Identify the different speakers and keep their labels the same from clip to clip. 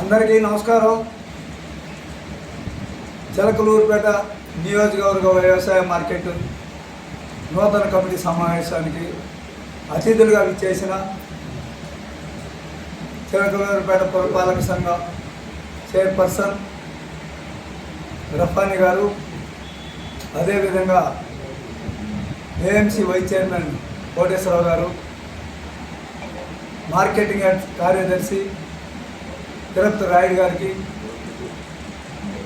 Speaker 1: అందరికీ నమస్కారం. చిలకలూరుపేట నియోజకవర్గ వ్యవసాయ మార్కెట్ నూతన కమిటీ సమావేశానికి అతిథులుగా విచ్చేసిన చిలకలూరుపేట పురపాలక సంఘం చైర్పర్సన్ రఫాని గారు అదేవిధంగా ఏఎంసీ వైస్ చైర్మన్ కోటేశ్వరరావు గారు మార్కెటింగ్ అండ్ కార్యదర్శి తిరుపతి రాయుడు గారికి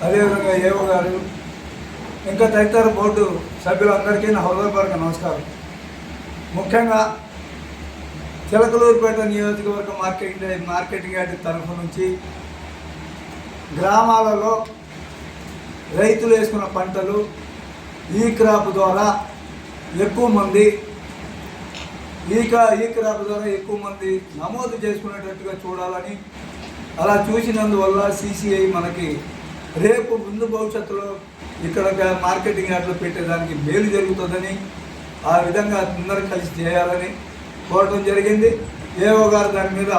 Speaker 1: అదేవిధంగా ఏవో గారు ఇంకా తదితర బోర్డు సభ్యులందరికీ నా హృదయపూర్వక నమస్కారం. ముఖ్యంగా చిలకలూరుపేట నియోజకవర్గ మార్కెటింగ్ మార్కెటింగ్ యార్డ్ తరఫు నుంచి గ్రామాలలో రైతులు వేసుకున్న పంటలు ఈ క్రాప్ ద్వారా ఎక్కువ మంది ఈ ఈ క్రాప్ ద్వారా ఎక్కువ మంది నమోదు చేసుకునేటట్టుగా చూడాలని అలా చూసినందువల్ల సీసీఐ మనకి రేపు ముందు భవిష్యత్తులో ఇక్కడ మార్కెటింగ్ యార్డ్లో పెట్టేదానికి మేలు జరుగుతుందని ఆ విధంగా అందరూ కలిసి చేయాలని కోరటం జరిగింది. ఏవో గారు దాని మీద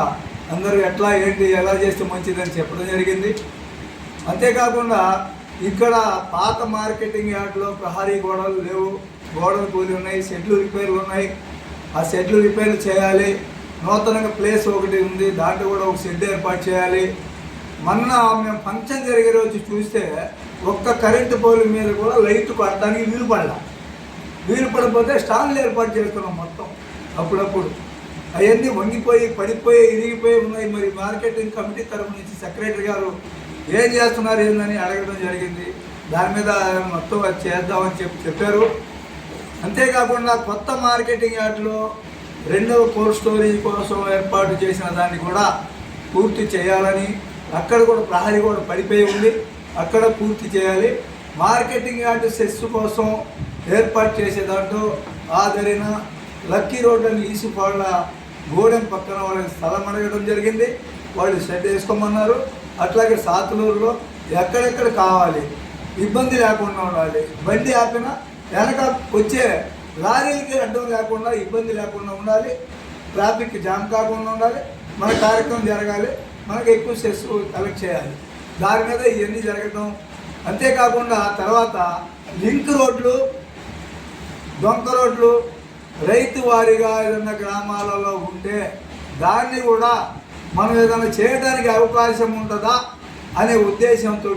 Speaker 1: అందరూ ఎట్లా ఏంటి ఎలా చేస్తే మంచిదని చెప్పడం జరిగింది. అంతేకాకుండా ఇక్కడ పాత మార్కెటింగ్ యార్డ్లో ప్రహారీ గోడలు లేవు గోడలు కూలి ఉన్నాయి షెడ్లు రిపేర్లు ఉన్నాయి. ఆ షెడ్లు రిపేర్లు చేయాలి. నూతనంగా ప్లేస్ ఒకటి ఉంది దాంట్లో కూడా ఒక షెడ్ ఏర్పాటు చేయాలి. మొన్న మేము ఫంక్షన్ జరిగే రోజు చూస్తే ఒక్క కరెంటు పోల్ మీద కూడా లైట్ పడడానికి వీలు పడలా. వీలు పడిపోతే స్టాండ్లు ఏర్పాటు చేస్తున్నాం మొత్తం అప్పుడప్పుడు. అవన్నీ వంగిపోయి పడిపోయి ఇరిగిపోయి ఉన్నాయి. మరి మార్కెటింగ్ కమిటీ తరఫు నుంచి సెక్రటరీ గారు ఏం చేస్తున్నారు ఏందని అడగడం జరిగింది. దాని మీద మొత్తం అది చేద్దామని చెప్పి చెప్పారు. అంతేకాకుండా కొత్త మార్కెటింగ్ యార్డ్లో రెండవ కోల్డ్ స్టోరేజ్ కోసం ఏర్పాటు చేసిన దాన్ని కూడా పూర్తి చేయాలని అక్కడ కూడా ప్రహరీ కూడా పడిపోయి ఉంది. అక్కడ పూర్తి చేయాలి. మార్కెటింగ్ యార్డ్ సెస్ కోసం ఏర్పాటు చేసే దాంట్లో ఆదరిన లక్కీ రోడ్ అని ఈసుపాళ్ళ గోడెం పక్కన వాళ్ళకి స్థలం అడగడం జరిగింది. వాళ్ళు షెడ్ వేసుకోమన్నారు. అట్లాగే సాతులూరులో ఎక్కడెక్కడ కావాలి ఇబ్బంది లేకుండా ఉండాలి. బండి ఆపినా వెనక వచ్చే లారీలకి అడ్డం లేకుండా ఇబ్బంది లేకుండా ఉండాలి. ట్రాఫిక్ జామ్ కాకుండా ఉండాలి. మన కార్యక్రమం జరగాలి. మనకు ఎక్కువ సెస్ కలెక్ట్ చేయాలి. దాని మీద ఇవన్నీ జరగటం. అంతేకాకుండా తర్వాత లింక్ రోడ్లు దొంక రోడ్లు రైతు వారీగా ఏదైనా గ్రామాలలో ఉంటే దాన్ని కూడా మనం ఏదైనా చేయడానికి అవకాశం ఉంటుందా అనే ఉద్దేశంతో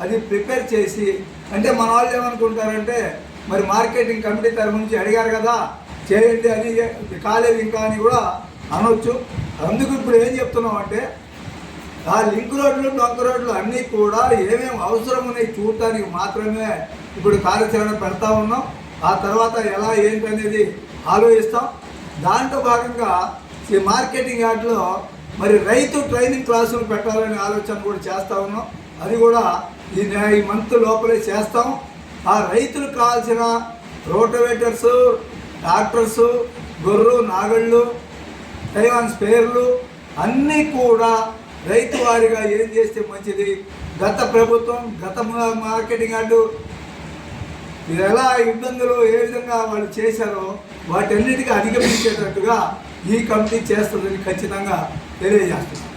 Speaker 1: అది ప్రిపేర్ చేసి అంటే మన వాళ్ళు ఏమనుకుంటారంటే మరి మార్కెటింగ్ కమిటీ తరఫు నుంచి అడిగారు కదా చేయండి అని కాలేదు ఇంకా అని కూడా అనొచ్చు. అందుకు ఇప్పుడు ఏం చెప్తున్నాం అంటే ఆ లింక్ రోడ్లు డొంక రోడ్లు అన్నీ కూడా ఏమేమి అవసరం ఉన్నాయి చూడటానికి మాత్రమే ఇప్పుడు కార్యాచరణ పెడతా ఉన్నాం. ఆ తర్వాత ఎలా ఏంటి అనేది ఆలోచిస్తాం. దాంట్లో భాగంగా ఈ మార్కెటింగ్ యార్డ్లో మరి రైతు ట్రైనింగ్ క్లాసులు పెట్టాలనే ఆలోచన కూడా చేస్తూ ఉన్నాం. అది కూడా ఈ మంత్ లోపలే చేస్తాం. ఆ రైతులకు కావాల్సిన రోటోవేటర్స్ ట్రాక్టర్స్ గొర్రు నాగళ్ళు తైవాన్ స్పేర్లు అన్నీ కూడా రైతు వారిగా ఏం చేస్తే మంచిది? గత ప్రభుత్వం గత మార్కెటింగ్ అడ్డు ఇది ఎలా ఇబ్బందులు ఏ విధంగా వాళ్ళు చేశారో వాటన్నిటికీ అధిగమించేటట్టుగా ఈ కమిటీ చేస్తుందని ఖచ్చితంగా తెలియజేస్తున్నాం.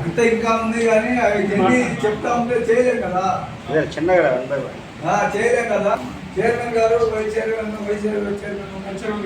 Speaker 1: అంటే ఇంకా ఉంది కానీ అవి ఎన్ని చెప్తా ఉంటే చేయలేం కదా.
Speaker 2: చిన్నగా
Speaker 1: చేయలేం కదా. చైర్మన్ గారు vice chairman vice chairman chairman